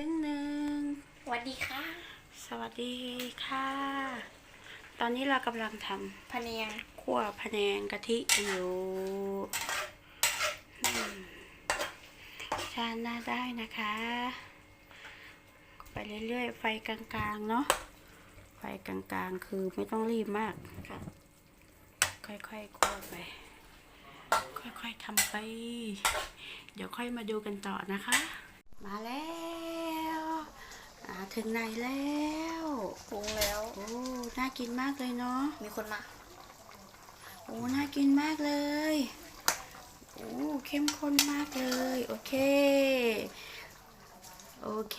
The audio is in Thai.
ตึ้งหนึ่งสวัสดีค่ะ สวัสดีค่ะ ตอนนี้เรากำลังทพะเนียงำคั่วพะแนงกะทิกันอยู่อืมชาหน้าได้นะคะ ไปเรื่อยๆ ไฟกลางๆ เนาะ ไฟกลางๆ คือไม่ต้องรีบมากค่ะ ค่อยๆคั่วไป ค่อยๆทำไป เดี๋ยวค่อยมาดูกันต่อนะคะ มาแล้วอ่า ถึงไหนแล้วปรุงแล้ว โอ้น่ากินมากเลยเนาะมีคนมา โอ้น่ากินมากเลยโอ้เข้มข้นมากเลย โอเค โอเค